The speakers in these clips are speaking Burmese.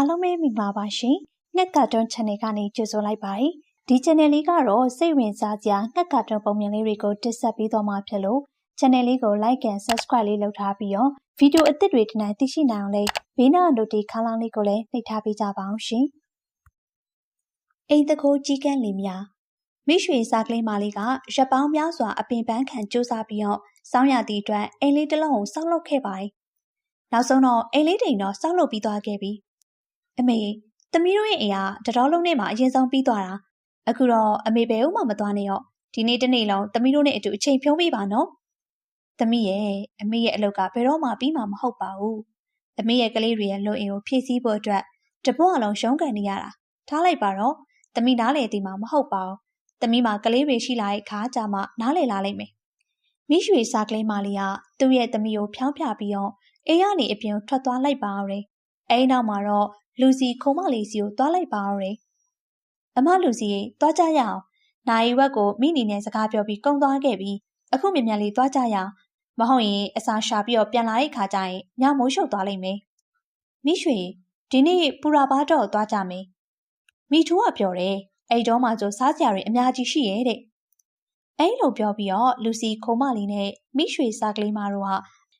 အားလုံးပဲမင်္ဂလာပါရှင်။ငှက်ကာတွန်း channel ကနေကြိုဆိုလိုက်ပါတယ်။ဒီ channel လေးကတော့စိတ်ဝင်စားစရာငှက်ကာတွန်းပုံမြင်လေးတွေကိုတင်ဆက်ပေးသွားမှာဖြစ်လို့ channel လေးကို like and subscribe လေးလုပ်ထားပြီးတော့ဗီဒီယိုအသစ်တွေဒီနေ့သိရှိနိုင်အောင်လေးဘေးနား notification ခန်းလေးကိုလည်းနှိပ်ထားပေးကြပါအောင်ရှင်။အိမ်တကိုးကြီးကန်းလေးများမိရွှေစားကလေးမလေးကရပ်ပေါင်းများစွာအပင်ပန်းခံစူးစမ်းပြီးတော့စောင်းရသည့်အတွက်အိမ်လေးတစ်လုံးကိုစောက်လုပ်ခဲ့ပါတယ်။နောက်ဆုံးတော့အိမ်လေးတိမ်တော့စောက်လုပ်ပြီးသွားခဲ့ပြီ။ အမေသမီးတို့ရဲ့အိမ်ကတတော်လုံးနဲ့မှအရင်ဆုံးပြီးသွားတာ။အခုတော့အမေဘယ်ဦးမှမသွားနဲ့ရော။ဒီနေ့တစ်နေ့လုံးသမီးတို့နဲ့အတူအချိန်ဖြုံးပေးပါနော်။သမီးရဲ့အမေရဲ့အလုပ်ကဘယ်တော့မှပြီးမှာမဟုတ်ပါဘူး။အမေရဲ့ကလေးတွေရဲ့လွတ်အိမ်ကိုဖြည့်ဆည်းဖို့အတွက်တပွားလုံးရှုံးကန်နေရတာ။ထားလိုက်ပါတော့။သမီးနားလေဒီမှာမဟုတ်ပါဘူး။သမီးမှာကလေးတွေရှိလာတဲ့ခါကြမှာနားလေလာလိမ့်မယ်။မိရွှေစားကလေးမလေးကသူ့ရဲ့သမီးကိုဖျောင်းဖျပြီးတော့အိမ်ကနေအပြင်ထွက်သွားလိုက်ပါအောင်။ အဲဒီနောက်မှာတော့လူစီခုံမလေးစီကိုသွားလိုက်ပါအောင်။အမလူစီရေသွားကြရအောင်။နိုင်ဝက်ကိုမိနီနဲ့စကားပြောပြီးကုန်းသွားခဲ့ပြီးအခုမြ мян လေးသွားကြရအောင်။မဟုတ်ရင်အစာရှာပြီးတော့ပြန်လာတဲ့ခါကျရင်ညမိုးရှုပ်သွားလိမ့်မယ်။မိရွှေဒီနေ့ပူရာဘာတော့သွားကြမယ်။မိထူးကပြောတယ်။အဲ့တော့မှဆိုစားစရာတွေအများကြီးရှိရဲ့တဲ့။အဲ့လိုပြောပြီးတော့လူစီခုံမလေးနဲ့မိရွှေစားကလေးမတို့က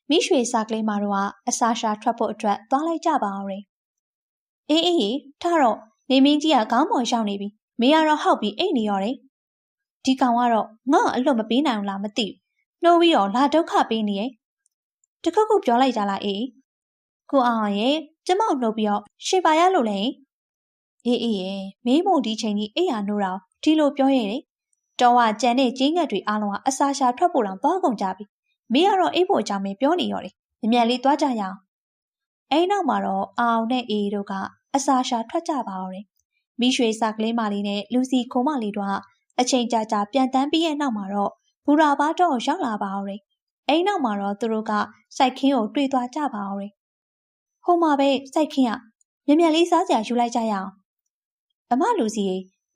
မိရွှေစားကလေးမတို့ကအစာရှာထွက်ဖို့အတွက်သွားလိုက်ကြပါအောင်။အေးအေးထတော့နေမင်းကြီးကခေါင်းပေါ်ရောက်နေပြီ။မင်းကတော့ဟောက်ပြီးအိတ်နေရောတယ်။ဒီကောင်ကတော့ငါ့အလွတ်မပေးနိုင်ဘူးလားမသိဘူး။နှိုးပြီးတော့လာဒုက္ခပေးနေရဲ့။တခုခုပြောလိုက်ကြလားအေး။ကိုအောင်ရဲ့ကျမောက်နှုတ်ပြီးတော့ရှင်ပါရလို့လဲ။အေးအေးရဲ့မင်းမို့ဒီချိန်ကြီးအိယာနှိုးတာဒီလိုပြောရဲ့တယ်။တော်ဝကြံတဲ့ကြီးငတ်တွေအားလုံးကအစာရှာထွက်ဖို့တော့သွားကုန်ကြပြီ။ မင်းကတော့အိတ်ဖို့အကြောင်းပဲပြောနေရောတယ်။မြ мян လေးသွားကြရအောင်။အဲဒီနောက်မှာတော့အောင်နဲ့အေးတို့ကအစာရှာထွက်ကြပါတော့တယ်။မိရွှေစာကလေးမလေးနဲ့လူစီခုံမလေးတို့ကအချိန်ကြာကြာပြန်တန်းပြီးရဲ့နောက်မှာတော့ဘူရာဘာတော့ရောက်လာပါတော့တယ်။အဲဒီနောက်မှာတော့သူတို့ကစိုက်ခင်းကိုတွေ့သွားကြပါတော့တယ်။ဟိုမှာပဲစိုက်ခင်းကမြ мян လေးစားစရာယူလိုက်ကြရအောင်။အမလူစီ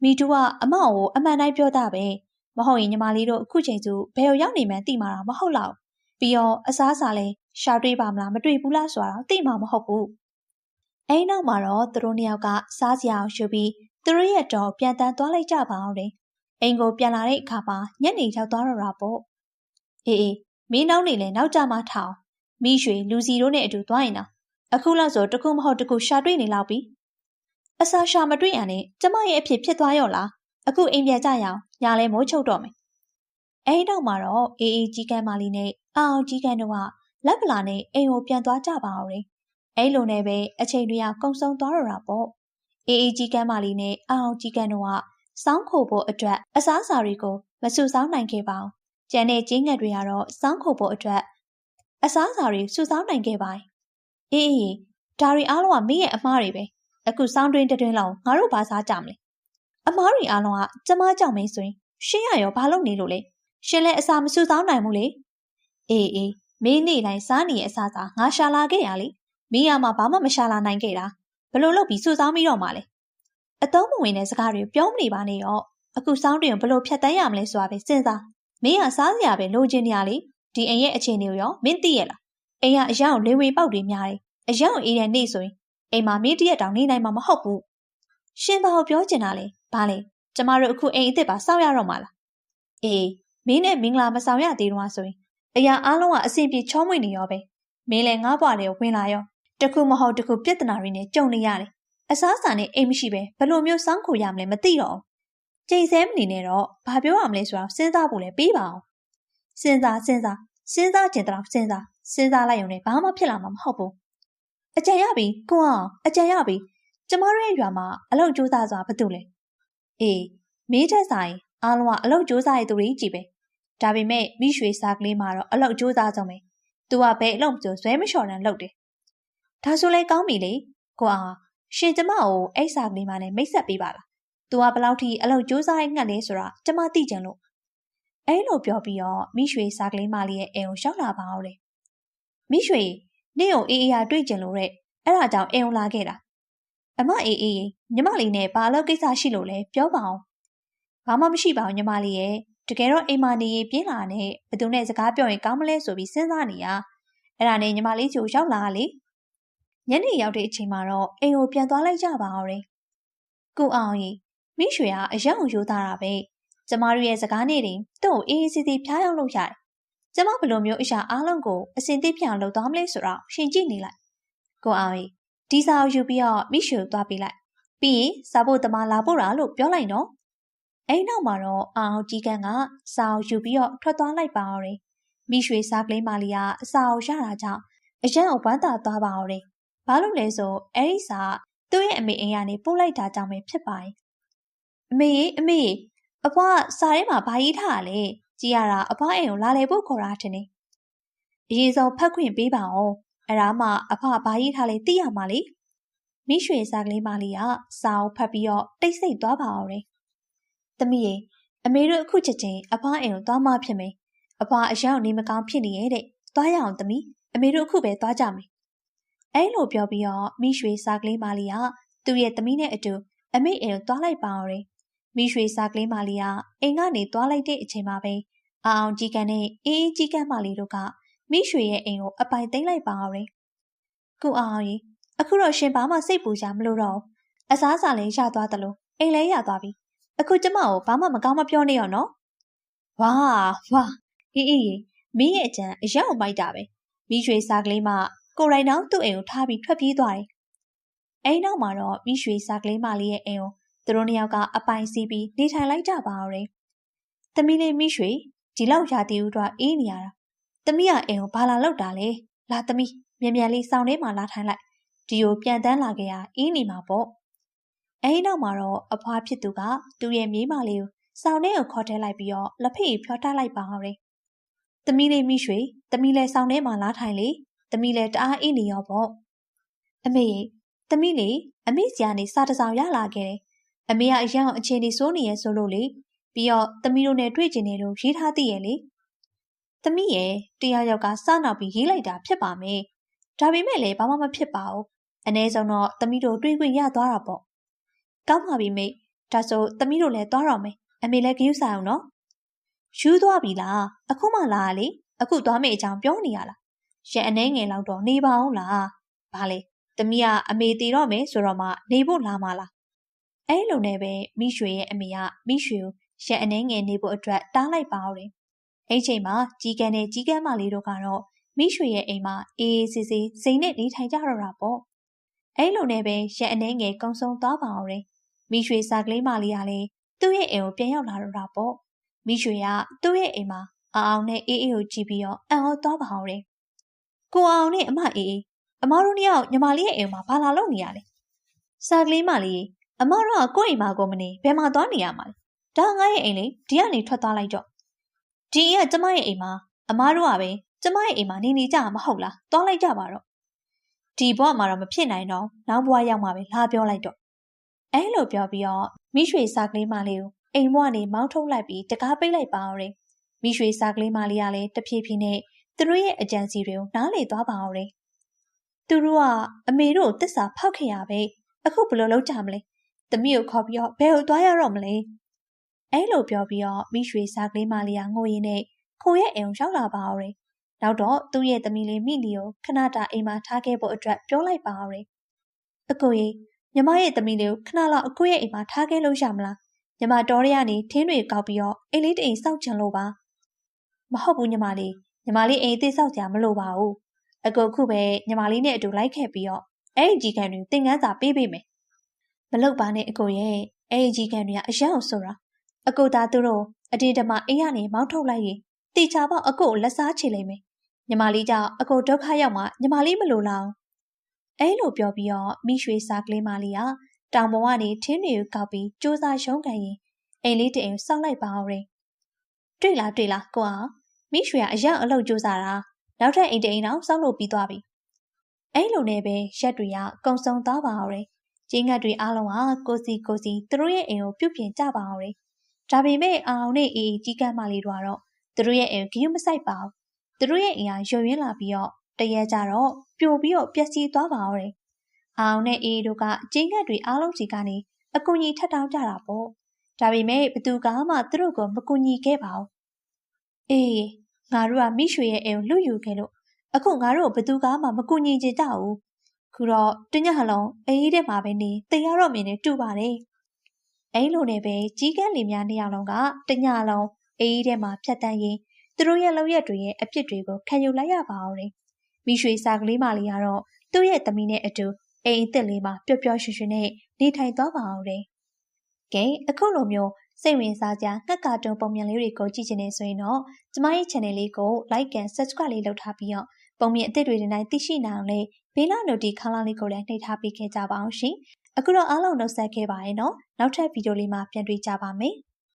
မိတူကအမကိုအမှန်တိုင်းပြောတာပဲ။မဟုတ်ရင်ညီမလေးတို့အခုချိန်စုဘယ်ရောက်နေမှန်းသိမှာတော့မဟုတ်လောက်။ ပြီးတော့အစားအစာလဲရှာတွေ့ပါမလားမတွေ့ဘူးလားဆိုတာတော့သိမှာမဟုတ်ဘူး။အဲဒီနောက်မှာတော့သူတို့နှစ်ယောက်ကစားစရာအောင်ယူပြီးသူတို့ရဲ့တော့ပြန်တန်းသွားလိုက်ကြပါအောင်တယ်။အိမ်ကိုပြန်လာတဲ့အခါမှာညနေရောက်သွားတော့တာပေါ့။အေးအေးမင်းနောက်နေလဲနောက်ကြမှာထောင်။မိရွှေလူစီတို့နဲ့အတူသွားရင်တော့အခုလောက်ဆိုတခုမဟုတ်တခုရှာတွေ့နေလောက်ပြီ။အစာရှာမတွေ့ရနဲ့ကျမရဲ့အဖြစ်ဖြစ်သွားရော့လား။အခုအိမ်ပြန်ကြရအောင်။ညာလဲမိုးချုပ်တော့မယ်။ အဲဒီနောက်မှာတော့အေးအေးကြီးကန်းမလေးနဲ့အောင်ကြီးကန်းတို့ကလက်ပလာနဲ့အိမ်ကိုပြန်သွားကြပါအောင်တယ်။အဲလိုနဲ့ပဲအချိန်တွေကကုံဆုံးသွားတော့တာပေါ့။အေးအေးကြီးကန်းမလေးနဲ့အောင်ကြီးကန်းတို့ကစောင်းခိုဖို့အတွက်အစားအစာတွေကိုမစုဆောင်းနိုင်ခဲ့ပါဘူး။ကျန်တဲ့ကျင်းငတ်တွေကတော့စောင်းခိုဖို့အတွက်အစားအစာတွေစုဆောင်းနိုင်ခဲ့ပါတယ်။အေးအေးဒါတွေအားလုံးကမင်းရဲ့အမားတွေပဲ။အခုစောင်းတွင်းတွင်းလောက်ငါတို့ဘာစားကြမလဲ။အမားတွေအားလုံးကကျမကြောင့်မင်းဆိုရင်ရှင်းရရောဘာလုပ်နေလို့လဲ။ ရှင်လည်းအစာမစုဆောင်းနိုင်ဘူးလေ။အေးအေးမင်းနေ့တိုင်းစားနေရဲ့အစားစားငါရှာလာခဲ့ရလေမင်းရမှာဘာမှမရှာလာနိုင်ခဲ့တာဘလို့လုပ်ပြီးစူဆောင်းပြီးတော့မှလဲအတုံးမဝင်တဲ့စကားတွေပြောမနေပါနဲ့ရောအခုစောင်းတင်ဘလို့ဖြတ်တန်းရမလဲဆိုတာပဲစဉ်းစားမင်းကစားစရာပဲလိုချင်နေရလေဒီအိမ်ရဲ့အခြေအနေကိုရောမင်းသိရလားအိမ်ကအယောင်လေဝေပေါက်တွေများတယ်အယောင်အေးတဲ့နေ့ဆိုရင်အိမ်မှာမင်းတရက်တောင်နေနိုင်မှာမဟုတ်ဘူးရှင်ဘာကိုပြောချင်တာလဲဘာလဲကျမတို့အခုအိမ်အစ်စ်ပါစောင့်ရတော့မှာလားအေး မင်းနဲ့မင်္ဂလာမဆောင်ရသေးတော့ဆိုရင်အရာအားလုံးကအဆင်ပြေချောမွေ့နေရောပဲမင်းလည်းငါးဘွားလေးဝင်လာရောတခုမဟုတ်တခုပြဿနာတွေနဲ့ကြုံနေရတယ်အစားအစာနဲ့အိမ်မရှိပဲဘယ်လိုမျိုးစောင်းခိုရမလဲမသိတော့ကြိတ်ဆဲမနေနဲ့တော့ဘာပြောရမလဲဆိုတာစဉ်းစားဖို့လည်းပြီးပါအောင်စဉ်းစားစဉ်းစားစဉ်းစားကျင်တော့စဉ်းစားစဉ်းစားလိုက်ရုံနဲ့ဘာမှဖြစ်လာမှာမဟုတ်ဘူးအကြံရပြီကိုအောင်အကြံရပြီကျမတို့ရဲ့ရွာမှာအလုပ်ကြိုးစားစွာဘာတူလဲအေးမင်းတက်ဆိုင်အားလုံးကအလုပ်ကြိုးစားရတဲ့သူတွေကြီးပဲ ဒါပေမဲ့မိရွှေစားကလေးမှာတော့အလောက်ကြိုးစားကြမယ်။ तू ကဘယ်အလုပ်မဆိုဇွဲမလျှော်တန်းလုပ်တယ်။ဒါဆိုလဲကောင်းပြီလေ။ကိုအောင်ရှင်ကျမကိုအိတ်စားကလေးမှလည်းမိတ်ဆက်ပေးပါလား။ तू ကဘလောက်ထိအလောက်ကြိုးစားရငှက်လဲဆိုတာကျမသိကြလို့။အဲလိုပြောပြီးတော့မိရွှေစားကလေးမလေးရဲ့အိမ်ကိုရောက်လာပါအောင်လေ။မိရွှေနေ့ကိုအေးအေးရတွေ့ကြလို့တဲ့အဲ့ဒါကြောင့်အိမ်ကိုလာခဲ့တာ။အမအေးအေးညီမလေးနဲ့ဘာလို့ကိစ္စရှိလို့လဲပြောပါအောင်။ဘာမှမရှိပါဘူးညီမလေးရဲ့ တကယ်တော့အိမ်မနေရင်ပြင်းလာနဲ့ဘသူနဲ့စကားပြောရင်ကောင်းမလဲဆိုပြီးစဉ်းစားနေရအဲ့ဒါနဲ့ညီမလေးချိုရောက်လာလေညနေရောက်တဲ့အချိန်မှာတော့အိမ်ကိုပြန်သွားလိုက်ကြပါအောင်တယ်။ကိုအောင်ကြီးမိရွှေကအရက်ကိုယူသားတာပဲ။ကျမတို့ရဲ့စကားနဲ့တင်သူ့ကိုအေးအေးဆေးဆေးဖျားရောက်လို့ရတယ်။ကျမဘယ်လိုမျိုးအရာအားလုံးကိုအစင်သိပြအောင်လုပ်သွားမလဲဆိုတော့ရှင်ကြည့်နေလိုက်။ကိုအောင်ကြီးဒီစာကိုယူပြီးတော့မိရွှေကိုသွားပေးလိုက်။ပြီးရင်စာဖို့တမလာဖို့တာလို့ပြောလိုက်နော်။ အဲ့နောက်မှာတော့အောင်ကြီးကန်းကစာကိုယူပြီးတော့ထွက်သွားလိုက်ပါအောင်တယ်။မိရွှေစားကလေးမလေးကအစာကိုရတာကြောင့်အရန်ကိုဝမ်းသာသွားပါအောင်တယ်။ဘာလို့လဲဆိုအဲ့ဒီစာသူ့ရဲ့အမေအိမ်ကနေပို့လိုက်တာကြောင့်ပဲဖြစ်ပါတယ်။အမေရေအမေရေအဖွားစာထဲမှာဘာရေးထားရလဲကြည်ရတာအဖွားအိမ်ကိုလာလေဖို့ခေါ်တာထင်နေ။အရေးဆုံးဖတ်ခွင့်ပေးပါအောင်။အဲ့ဒါမှအဖွားဘာရေးထားလဲသိရမှာလေ။မိရွှေစာကလေးမလေးကစာအုပ်ဖတ်ပြီးတော့တိတ်ဆိတ်သွားပါအောင်တယ်။ သမီးရေအမေတို့အခုချက်ချင်းအဖွားအိမ်ကိုသွားမှဖြစ်မယ်။အဖွားအရောက်နေမကောင်းဖြစ်နေရဲ့တဲ့။သွားရအောင်သမီးအမေတို့အခုပဲသွားကြမယ်။အဲလိုပြောပြီးတော့မိရွှေစာကလေးမလေးကသူ့ရဲ့သမီးနဲ့အတူအမေအိမ်ကိုသွားလိုက်ပါအောင်တယ်။မိရွှေစာကလေးမလေးကအိမ်ကနေသွားလိုက်တဲ့အချိန်မှာပဲအာအောင်ကြီးကန်နဲ့အေးအေးကြီးကန်မလေးတို့ကမိရွှေရဲ့အိမ်ကိုအပိုင်သိမ်းလိုက်ပါအောင်တယ်။ကုအောင်ကြီးအခုတော့ရှင်ဘာမှစိတ်ပူကြမလို့တော့အစားစာလည်းရသွားသလိုအိမ်လည်းရသွားပြီ။ အခုကျမကိုဘာမှမကောင်းမပြောနဲ့ရောနော်။ဝါဝါအေးအေးမင်းရဲ့အကြံအရောက်မိုက်တာပဲ။မိရွှေစာကလေးမှကိုရိုင်းတောင်သူ့အိမ်ကိုထားပြီးထွက်ပြေးသွားတယ်။အိမ်နောက်မှာတော့မိရွှေစာကလေးမလေးရဲ့အိမ်ကိုသူတို့နှစ်ယောက်ကအပိုင်စီးပြီးနေထိုင်လိုက်ကြပါအောင်တယ်။သမီးလေးမိရွှေဒီလောက်ရာသီဥတုအေးနေရတာ။သမီးကအိမ်ကိုဘာလာလောက်တာလဲ။လာသမီးမြန်မြန်လေးစောင်းထဲမှာလာထိုင်လိုက်။ဒီကိုပြန်တန်းလာခဲ့ရအေးနေမှာပေါ့။ အဲဒီနောက်မှာတော့အဖွားဖြစ်သူကသူ့ရဲ့မြေးမလေးကိုစောင်းထဲကိုခေါ်ထဲလိုက်ပြီးတော့လက်ဖေးဖြောထားလိုက်ပါအောင်တယ်။သမီးလေးမိရွှေသမီးလည်းစောင်းထဲမှာလာထိုင်လေ။သမီးလည်းတအားအေးနေရောပေါ့။အမေသမီးလေးအမေစီကနေစာတစောင်ရလာခဲ့တယ်။အမေကအရန်အခြေအနေစိုးနေရဲဆိုလို့လေပြီးတော့သမီးတို့နဲ့တွေ့ကျင်တယ်လို့ရေးထားသိရဲ့လေ။သမီးရဲ့တရားရောက်ကစနောက်ပြီးရေးလိုက်တာဖြစ်ပါမယ်။ဒါပေမဲ့လည်းဘာမှမဖြစ်ပါဘူး။အ ਨੇ ဆုံးတော့သမီးတို့တွေ့ခွင့်ရသွားတာပေါ့။ ကောင်းပါပြီမိတ်။ဒါဆိုသမီးတို့လည်းသွားတော့မယ်။အမေလည်းဂရုစိုက်အောင်နော်။ယူသွားပြီလား။အခုမှလာလေ။အခုသွားမယ့်အကြောင်းပြောနေရလား။ရန်အနေငယ်လောက်တော့နေပါအောင်လား။ဘာလဲ။သမီးကအမေတည်တော့မယ်ဆိုတော့မှနေဖို့လာမှလား။အဲလိုနဲ့ပဲမိရွှေရဲ့အမေကမိရွှေကိုရန်အနေငယ်နေဖို့အတွက်တားလိုက်ပါအောင်တယ်။အဲ့ချိန်မှာကြီးကန်းနဲ့ကြီးကန်းမလေးတို့ကတော့မိရွှေရဲ့အိမ်မှာအေးအေးဆေးဆေးစိန်နဲ့နေထိုင်ကြတော့တာပေါ့။အဲ့လိုနဲ့ပဲရန်အနေငယ်ကုံဆုံးသွားပါအောင်တယ်။ မိရွှေစာကလေးမလေးကလည်းသူ့ရဲ့အိမ်ကိုပြန်ရောက်လာတော့တာပေါ့။မိရွှေကသူ့ရဲ့အိမ်မှာအအောင်နဲ့အေးအေးကိုကြည့်ပြီးတော့အံ့ဩသွားပါအောင်တယ်။ကိုအောင်နဲ့အမအေးအေးအမတို့နှစ်ယောက်ညီမလေးရဲ့အိမ်မှာဘာလာလုပ်နေရလဲ။စာကလေးမလေးအမတို့ကကိုယ့်အိမ်မှာကိုမနေဘယ်မှာသွားနေရမှာလဲ။ဒါငါရဲ့အိမ်လေဒီကနေထွက်သွားလိုက်တော့။ဒီအိမ်ကကျမရဲ့အိမ်မှာအမတို့ကပဲကျမရဲ့အိမ်မှာနေနေကြမှာမဟုတ်လား။သွားလိုက်ကြပါတော့။ဒီဘဝမှာတော့မဖြစ်နိုင်တော့နောက်ဘဝရောက်မှာပဲလာပြောလိုက်တော့။ အဲလိုပြောပြီးတော့မိရွှေစာကလေးမလေးကိုအိမ်ဘဝနေမောင်းထုတ်လိုက်ပြီးတကားပိတ်လိုက်ပါအောင်တယ်။မိရွှေစာကလေးမလေးကလည်းတဖြည်းဖြည်းနဲ့သူတို့ရဲ့အကြံစီတွေကိုနားလေသွားပါအောင်တယ်။သူတို့ကအမေတို့ကိုတစ္ဆာဖောက်ခဲ့ရပဲ။အခုဘယ်လိုလုပ်ကြမလဲ။သမီးကိုခေါ်ပြီးတော့ဘယ်ကိုသွားရတော့မလဲ။အဲလိုပြောပြီးတော့မိရွှေစာကလေးမလေးကငိုရင်းနဲ့ခိုရဲ့အိမ်ကိုရောက်လာပါအောင်တယ်။နောက်တော့သူ့ရဲ့သမီးလေးမိလီကိုခဏတာအိမ်မှာထားခဲ့ဖို့အတွက်ပြောလိုက်ပါအောင်တယ်။အကိုကြီး ညီမရဲ့သမီးလေးကိုခဏလောက်အကိုရဲ့အိမ်မှာထားခဲ့လို့ရမလား။ညီမတော်ရရနေထင်းတွေကောက်ပြီးတော့အိမ်လေးတအိမ်စောက်ချင်လို့ပါ။မဟုတ်ဘူးညီမလေးညီမလေးအိမ်သေးစောက်ကြမလို့ပါဘူး။အကိုခုပဲညီမလေးနဲ့အတူလိုက်ခဲ့ပြီးတော့အဲ့ဒီကြီးကံတွေသင်ခန်းစာပေးပေးမယ်။မလုပ်ပါနဲ့အကိုရဲ့အဲ့ဒီကြီးကံတွေကအရန်အောင်ဆိုတာအကိုသားသူတို့အတေးဓမ္မအိမ်ကနေမောင်းထုတ်လိုက်ရင်တေချာပေါက်အကိုကိုလက်စားချေလိုက်မယ်။ညီမလေးကြောင့်အကိုဒုက္ခရောက်မှညီမလေးမလိုလား။ အဲလိုပြောပြီးတော့မိရွှေစားကလေးမလေးကတောင်ပေါ်ကနေထင်းတွေကိုကောက်ပြီးစူးစားရှုံးကန်ရင်အိမ်လေးတအိမ်စောက်လိုက်ပါအောင်ရင်တွေ့လားတွေ့လားကိုအောင်မိရွှေကအရောက်အလုပ်စူးစားတာနောက်ထပ်အိမ်တအိမ်တော့စောက်လို့ပြီးသွားပြီ။အဲလိုနဲ့ပဲရက်တွေကကုံစုံသွားပါအောင်ရင်ကျင်းငတ်တွေအားလုံးကကိုစီကိုစီသူတို့ရဲ့အိမ်ကိုပြုတ်ပြင်ကြပါအောင်ရင်ဒါပေမဲ့အောင်နဲ့အေးကြီးကမ်းမလေးတို့ကတော့သူတို့ရဲ့အိမ်ဂရုမစိုက်ပါဘူး။သူတို့ရဲ့အိမ်ကရွရင်းလာပြီးတော့ တရေကြတော့ပြိုပြီးတော့ပျက်စီးသွားပါတော့တယ်။အောင်နဲ့အေးတို့ကကျင်းငတ်တွေအားလုံးစီကနေအကူကြီးထပ်တောင်းကြတာပေါ့။ဒါပေမဲ့ဘသူကမှသူတို့ကိုမကူညီခဲ့ပါဘူး။အေးငါတို့ကမိရွှေရဲ့အိမ်ကိုလူယူခဲ့လို့အခုငါတို့ဘသူကမှမကူညီကြကြဘူးခုတော့တညဟလုံးအေးထဲမှာပဲနေတေရတော့မင်းနဲ့တူပါတယ်အဲ့လိုနဲ့ပဲကြီးကန်းလီများနှစ်ယောက်လုံးကတညလုံးအေးထဲမှာဖြတ်တန်းရင်သူတို့ရဲ့လောက်ရက်တွေရဲ့အဖြစ်တွေကိုခံယူလိုက်ရပါအောင်တယ် မိရွှေစာကလေးမလေးကတော့သူ့ရဲ့သမီးနဲ့အတူအိမ်အစ်စ်လေးမှာပျော်ပျော်ရွှင်ရွှင်နဲ့နေထိုင်သွားပါအောင်တယ်ကဲအခုလိုမျိုးစိတ်ဝင်စားကြငှက်ကာတွန်းပုံမြင်လေးတွေကိုကြည့်ချင်နေဆိုရင်တော့ကျမရဲ့ channel လေးကို like and subscribe လေးလုပ်ထားပြီးတော့ပုံမြင်အသစ်တွေတိုင်းသိရှိနိုင်အောင်လေးဘေးလာ notification ခန်းလေးကိုလည်းနှိပ်ထားပေးခဲ့ကြပါအောင်ရှင်အခုတော့အားလုံးနှုတ်ဆက်ခဲ့ပါရဲ့နော်နောက်ထပ်ဗီဒီယိုလေးမှာပြန်တွေ့ကြပါမယ်